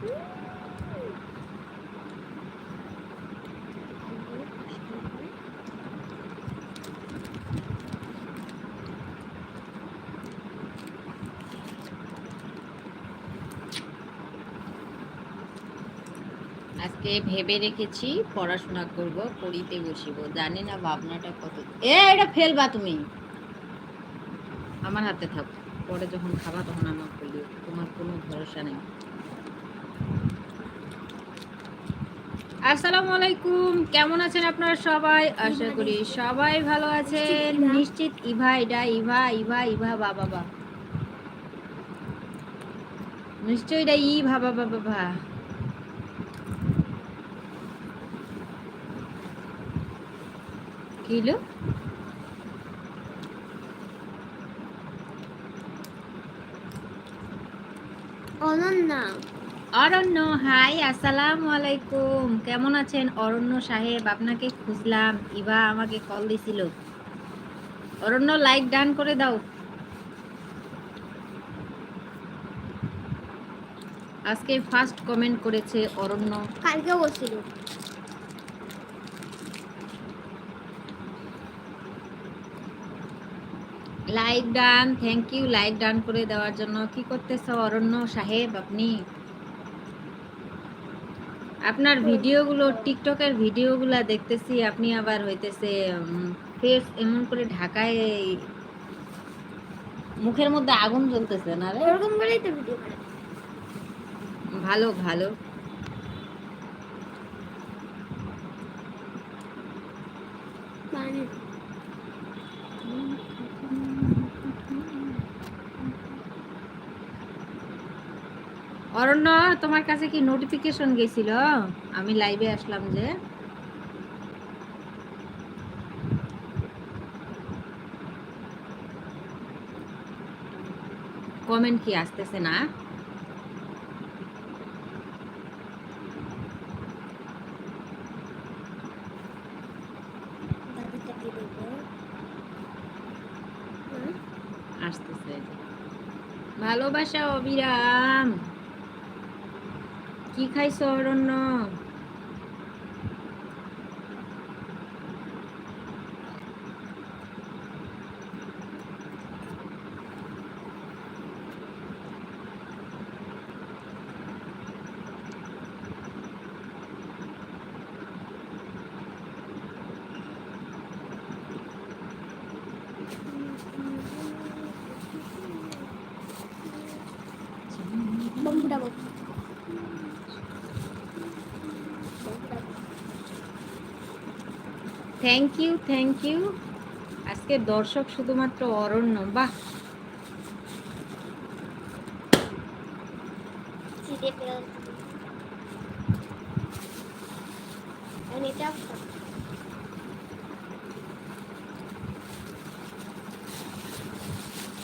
আজকে ভেবে রেখেছি পড়াশোনা করব, পড়িতে বসিব। জানি না ভাবনাটা কত। এ, এটা ফেলবা তুমি। আমার হাতে থাক। পরে যখন খাবা তখন আমার বলিও। তোমার কোনো ভরসা নেই। আসসালামু আলাইকুম। কেমন আছেন আপনারা সবাই? আশা করি সবাই ভালো আছেন। নিশ্চিত ইভা এটা ইভা ইভা ইভা, বা বাবা বা। নিশ্চয়ই এটা ই ভাবা বাবা ভা। কিলো অনন্যা। অরণ্য হাই আসসালামু আলাইকুম। কেমন আছেন? অরণ্য সাহেব আপনাকে খুঁজলাম। ইভা আমাকে কল দিছিল। অরণ্য লাইক ডান করে দাও। আজকে ফার্স্ট কমেন্ট করেছে অরণ্য। কালকে বসছিল like done thank you like done করে দেওয়ার জন্য। কি করতেছ অরণ্য সাহেব আপনি? আপনার ভিডিওগুলো টিকটকের ভিডিওগুলো দেখতেছি আপনি আবার হইতেছে ফেস এমন করে ঢাকায় মুখের মধ্যে আগুন জ্বলতেছে না রে? এরকম করেই তো ভিডিও ভালো ভালো। মানে অরণ্য, তোমার কাছে কি নোটিফিকেশন গেছিল? আমি লাইভে আসলাম যে। কমেন্ট কি আসতেছে না? ভালোবাসা অবিরাম। কি খাইছো অরণ্য বম্বুটা বল থ্যাংক ইউ থ্যাংক ইউ আজকে দর্শক শুধুমাত্র অরণ্য, বাহ।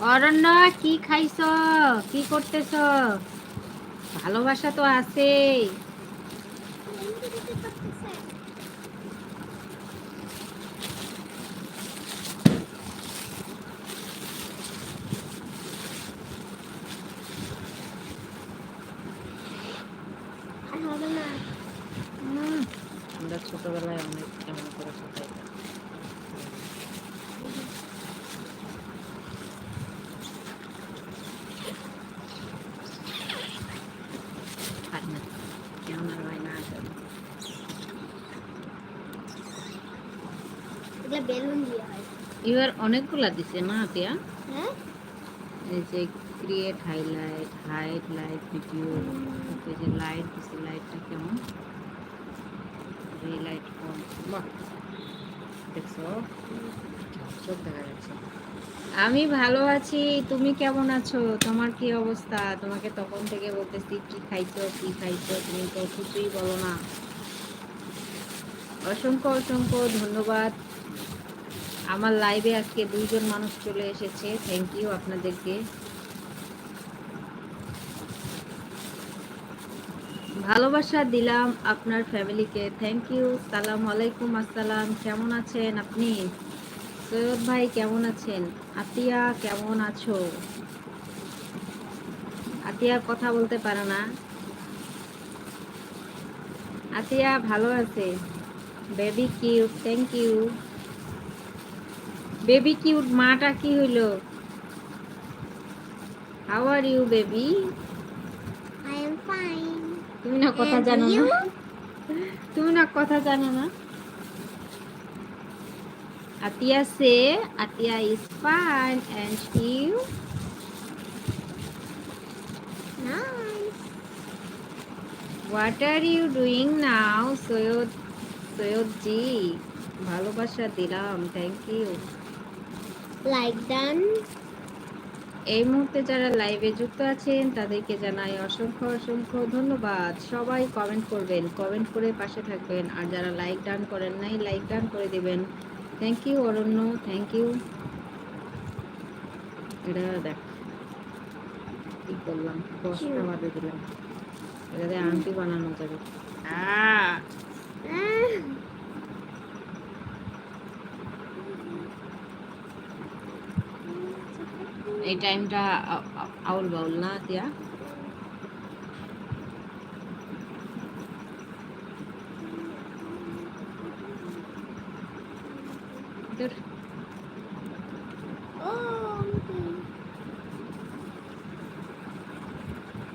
অরণ্য, কি খাইছ? কি করতেছ? ভালোবাসা তো আছে আর হবে না হুম, আমরা ছোটবেলায় অনেক কেমন করে ছোটাইতাম খাই না কেমন আর হয় না আসলে। এগুলো বেলুন দিয়ে হয়। এবার অনেকগুলা দিছে না তিয়া হ্যাঁ? এই যে create highlight height light video এই যে লাইট দিছে লাইটটা কেমন? এই লাইট কম। বাহ দেখছ? চোখ দেখা যাচ্ছে। আমি ভালো আছি তুমি কেমন আছো? তোমার কি অবস্থা? তোমাকে তখন থেকে বলতেছি কি খাইছো? কি খাইছো? তুমি তো কিছুই বলো না। অসংখ্য অসংখ্য ধন্যবাদ। আমার লাইভে আজকে দুইজন মানুষ চলে এসেছে। থ্যাংক ইউ আপনাদেরকে। ভালোবাসা দিলাম আপনার ফ্যামিলিকে থ্যাংক ইউ সালাম আলাইকুম, আসসালাম। কেমন আছেন আপনি? সৈয়দ ভাই, কেমন আছেন? আতিয়া, কেমন আছো? আতিয়া কথা বলতে পারে না। আতিয়া ভালো আছে। Baby cute thank you baby cute মাটা কি হইল? How are you baby I am fine. তুমি না কথা জানো না। তুমি না কথা জানো না। আতিয়া সে Atiya is fine and you Nice. What are you doing now Syed Syed ji ভালোবাসা দিলাম থ্যাংক ইউ Like done. এই মুহূর্তে যারা লাইভে যুক্ত আছেন তাদেরকে জানাই অসংখ্য অসংখ্য ধন্যবাদ। সবাই কমেন্ট করবেন কমেন্ট করে পাশে থাকবেন। আর যারা লাইক ডান করেন নাই লাইক ডান করে দিবেন। Thank you Aranya thank you এটা দেখ কি করলাম? দশটা বাদে দিলাম। এটা দিয়ে আংটি বানানো যাবে। আহ! এই টাইমটা আউল বাউল না দিয়া Oh.